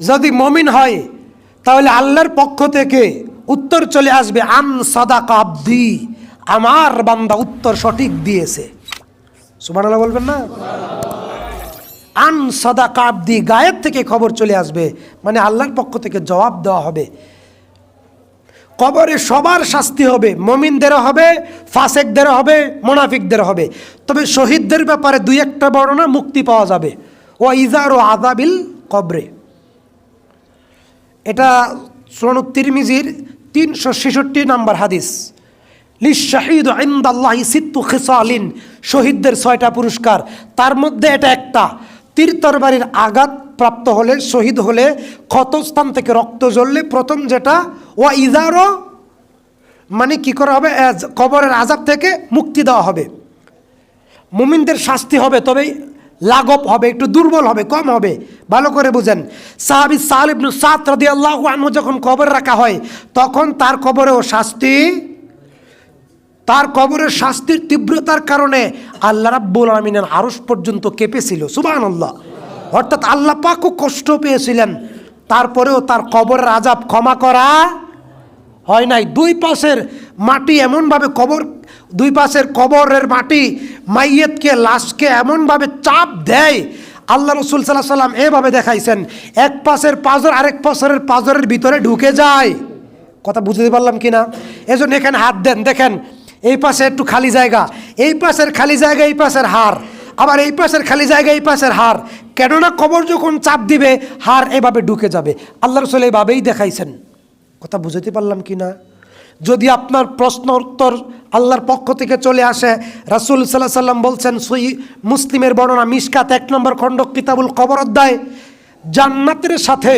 যদি মমিন হয়, তাহলে আল্লাহর পক্ষ থেকে উত্তর চলে আসবে আন সাদা কাবদি আমার বান্দা উত্তর সঠিক দিয়েছে। সুবান বলবেন না? আন সাদা কাবদি গায়েব থেকে খবর চলে আসবে মানে আল্লাহর পক্ষ থেকে জবাব দেওয়া হবে। কবরে সবার শাস্তি হবে, মমিনদেরও হবে, ফাসেকদেরও হবে, মোনাফিকদের হবে। তবে শহীদদের ব্যাপারে দুই একটা বর্ণনা মুক্তি পাওয়া যাবে। ও ইজার ও আদাবিল কবরে। এটা সোনু তিরমিজির তিনশো ছেষট্টি নাম্বার হাদিস। লিস শাহিদ আইন্দাল্লাহি সিত্তু খিসালিন, শহীদদের ছয়টা পুরস্কার। তার মধ্যে এটা একটা। তীর তরবারির আঘাত প্রাপ্ত হলে, শহীদ হলে ক্ষতস্থান থেকে রক্ত জ্বললে প্রথম যেটা, ওয়া ইজারও মানে কি করা হবে? কবরের আজাব থেকে মুক্তি দেওয়া হবে। মুমিনদের শাস্তি হবে। তবে লাঘব হবে, একটু দুর্বল হবে, কম হবে। ভালো করে বুঝেন। সাহাবি সালিবনু সাত রদি আল্লাহ আনহু যখন কবর রাখা হয়, তখন তার কবরেও শাস্তি, তার কবরের শাস্তির তীব্রতার কারণে আল্লাহ রাব্বুল আলমিনের আরস পর্যন্ত কেঁপেছিল সুবাহ আল্লাহ অর্থাৎ আল্লাহ পাকও কষ্ট পেয়েছিলেন। তারপরেও তার কবরের আজাব ক্ষমা করা হয় নাই। দুই পাশের মাটি এমনভাবে কবর দুই পাশের কবরের মাটি মাইয়েতকে, লাশকে এমনভাবে চাপ দেয়, আল্লাহ রসুল সাল্লাহ সাল্লাম এভাবে দেখাইছেন, এক পাশের পাজর, আরেক পাশের পাজরের ভিতরে ঢুকে যায়। কথা বুঝতে পারলাম কি না এজন্য এখানে হাত দেন, দেখেন, এই পাশে একটু খালি জায়গা, এই পাশের খালি জায়গা, এই পাশের হার আবার এই পাশের খালি জায়গা, এই পাশের হার কেননা কবর যখন চাপ দিবে হার এভাবে ঢুকে যাবে। আল্লাহ রসুল এইভাবেই দেখাইছেন। কথা বুঝাতে পারলাম কি না যদি আপনার প্রশ্ন উত্তর আল্লাহর পক্ষ থেকে চলে আসে, রাসুল সাল্লাহ সাল্লাম বলছেন সই মুসলিমের বর্ণনা মিসকাত এক নম্বর খণ্ড কিতাবুল কবর অধ্যায়, জান্নাতের সাথে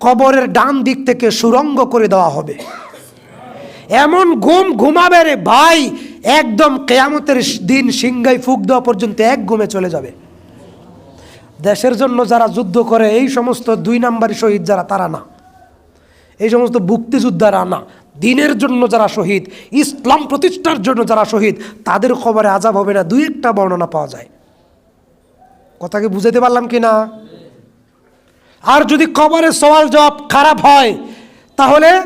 কবরের ডান দিক থেকে সুরঙ্গ করে দেওয়া হবে। এমন ঘুম ঘুমাবে রে ভাই, একদম কেয়ামতের দিন সিংহাই ফুক দেওয়া পর্যন্ত এক ঘুমে চলে যাবে। দেশের জন্য যারা যুদ্ধ করে, এই সমস্ত দুই নাম্বারই শহীদ যারা, তারা না। এই সমস্ত মুক্তিযোদ্ধারা না। দিনের জন্য যারা শহীদ, ইসলাম প্রতিষ্ঠার জন্য যারা শহীদ, তাদের খবরে আজাব হবে না। দুই একটা বর্ণনা পাওয়া যায়। কথাকে বুঝাতে পারলাম কি না? আর যদি কবরের সওয়াল জবাব খারাপ হয়, তাহলে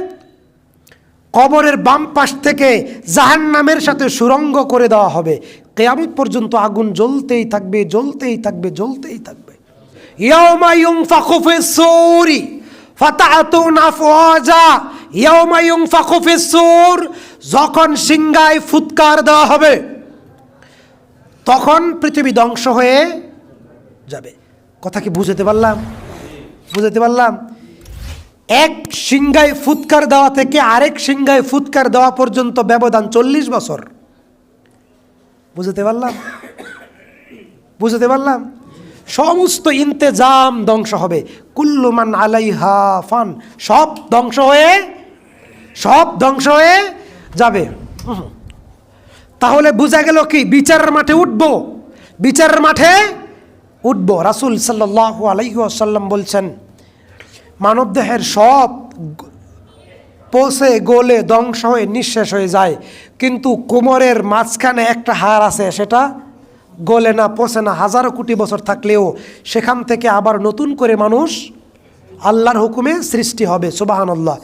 কবরের বাম পাশ থেকে জাহান নামের সাথে সুরঙ্গ করে দেওয়া হবে। কেয়ামত পর্যন্ত আগুন জ্বলতেই থাকবে জ্বলতেই থাকবে জ্বলতেই থাকবে। ইয়াউমা ইউনফাখু ফিস-সূরি ফাতাতুন আফওয়াজা ইউনফাখু ফিস-সূর যখন সিংগায় ফুৎকার দেওয়া হবে, তখন পৃথিবী ধ্বংস হয়ে যাবে। কথা কি বুঝতে পারলাম? বুঝতে পারলাম? এক সিংগায় ফুৎকার দেওয়া থেকে আরেক সিংগায় ফুৎকার দেওয়া পর্যন্ত ব্যবধান চল্লিশ বছর। বুঝতে পারলাম? বুঝতে পারলাম? সমস্ত ইন্তেজাম ধ্বংস হবে। কুল্লুমান আলাইহা ফান, সব ধ্বংস হয়ে সব ধ্বংস হয়ে যাবে। তাহলে বোঝা গেল কি? বিচারের মাঠে উঠবো। বিচারের মাঠে উঠবো। রাসুল সাল্লাহ আলাইসাল্লাম বলছেন, মানবদেহের সব পচে গলে ধ্বংস হয়ে নিঃশেষ হয়ে যায়। কিন্তু কোমরের মাঝখানে একটা হাড় আছে, সেটা গলে না, পচে না। হাজারো কোটি বছর থাকলেও সেখান থেকে আবার নতুন করে মানুষ আল্লাহর হুকুমে সৃষ্টি হবে সুবাহান্লাহ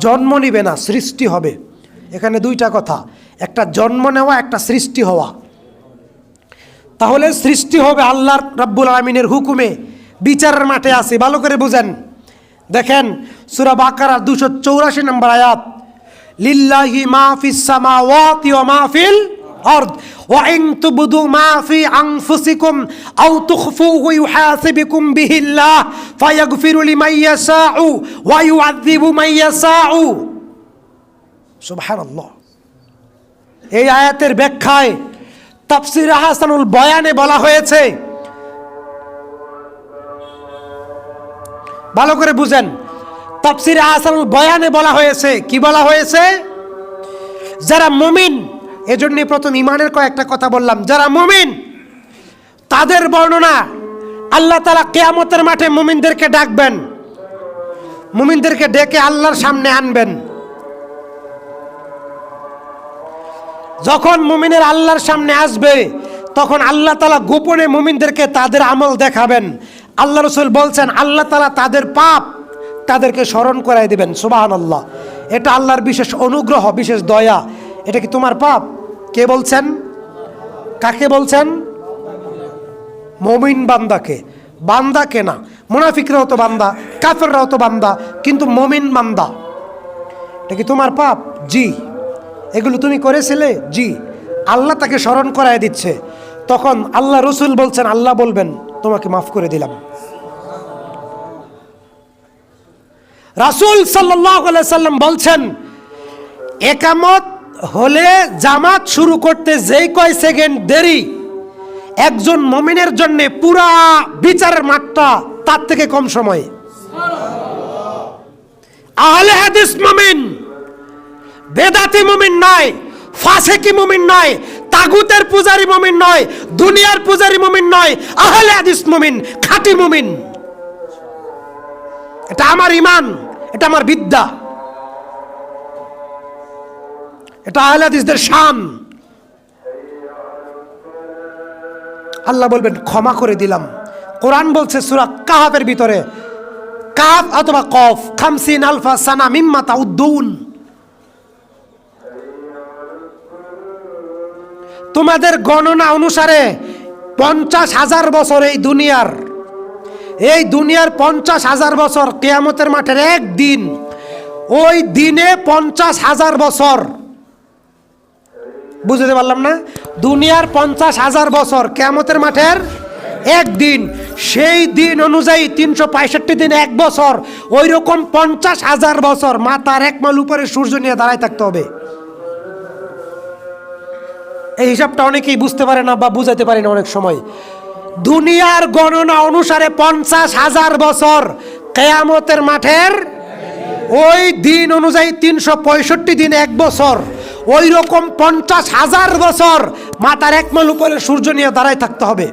জন্ম নিবে না, সৃষ্টি হবে। এখানে দুইটা কথা। একটা জন্ম নেওয়া, একটা সৃষ্টি হওয়া। তাহলে সৃষ্টি হবে আল্লাহর রাব্বুল আলমিনের হুকুমে। বিচারের মাঠে আছে, ভালো করে বুঝেন। দেখেন, সুরা বাকারা দুশো চৌরাশি নম্বর আয়াত, লিল্লাহি মাহফিস মাহফিল আরদ ওয়া ইন তুবদু মা ফি আনফুসিকুম আও তুখফুহু ইউহাসিবুকুম বিহিল্লাহ ফায়াগফিরু লিমান ইয়াশাউ ওয়া ইউআযযিবু মান ইয়াশাউ সুবহানাল্লাহ এই আয়াতের ব্যাখ্যায় তাফসির হাসানুল বয়ানে বলা হয়েছে। ভালো করে বুঝেন। তাফসির হাসানুল বয়ানে বলা হয়েছে। কি বলা হয়েছে? যারা মুমিন এজন্য প্রথম ইমানের কয়েকটা কথা বললাম। যারা মুমিন, তাদের বর্ণনা আল্লাহ তালা কেয়ামতের মাঠে মুমিনদেরকে ডাকবেন। মুমিনদেরকে ডেকে আল্লাহর সামনে আনবেন। যখন মুমিনের আল্লাহর সামনে আসবে, তখন আল্লাহ তালা গোপনে মুমিনদেরকে তাদের আমল দেখাবেন। আল্লাহ রসুল বলছেন, আল্লাহ তালা তাদের পাপ তাদেরকে স্মরণ করাই দেবেন। সুবাহান আল্লাহ এটা আল্লাহর বিশেষ অনুগ্রহ, বিশেষ দয়া। এটা কি তোমার পাপ? কে বলছেন? কাকে বলছেন? মমিন বান্দাকে। বান্দাকে না? মুনাফিকরাও তো বান্দা, কাফেররাও তো বান্দা, কিন্তু মমিন বান্দা। এটা কি তোমার পাপ? জি। এগুলো তুমি করেছিলে? জি। আল্লাহ তাকে স্মরণ করায় দিচ্ছে। তখন আল্লাহ রসুল বলছেন, আল্লাহ বলবেন, তোমাকে মাফ করে দিলাম। রাসুল সাল্লাম বলছেন একামত হলে জামাত শুরু করতে যেই কয় সেকেন্ড দেরি, একজন মমিনের জন্য পুরা বিচারের মাঠটা তার থেকে কম সময়ে। আহলে হাদিস মমিন, বেদাতি মমিন নয় ফাসেকি মমিন নয় তাগুতের পূজারি মমিন নয়, দুনিয়ার পূজারি মমিন নয়, আহলে হাদিস মমিন, খাঁটি মমিন। এটা আমার ইমান, এটা আমার বিদ্যা। এটা আহলে হাদিসদের শান। আল্লাহ বলবেন, ক্ষমা করে দিলাম। কোরআন বলছে সুরা কাহাফের ভিতরে কাফ অথবা কফ, খামসিন, আলফা, সানা, মিম্মা, তাউদ্দুন। তোমাদের গণনা অনুসারে পঞ্চাশ হাজার বছর এই দুনিয়ার। এই দুনিয়ার পঞ্চাশ হাজার বছর কেয়ামতের মাঠের একদিন। ওই দিনে পঞ্চাশ হাজার বছর বুঝতে পারলাম না? দুনিয়ার পঞ্চাশ হাজার বছর কেয়ামতের মাঠের একদিন, সেই দিন অনুযায়ী তিনশো পঁয়ষট্টি দিন এক বছর ওই রকম পঞ্চাশ হাজার বছর মাথার এক মাইল উপরে সূর্য নিয়ে দাঁড়ায় থাকতে হবে। এই হিসাবটা অনেকেই বুঝতে পারে না বা বুঝাতে পারে না অনেক সময়। দুনিয়ার গণনা অনুসারে পঞ্চাশ হাজার বছর কেয়ামতের মাঠের ওই দিন অনুযায়ী তিনশো পঁয়ষট্টি দিন এক বছর। ওই রকম পঞ্চাশ হাজার বছর মাতার এক মাইল উপরে সূর্য নিয়ে দাঁড়ায় থাকতে হবে।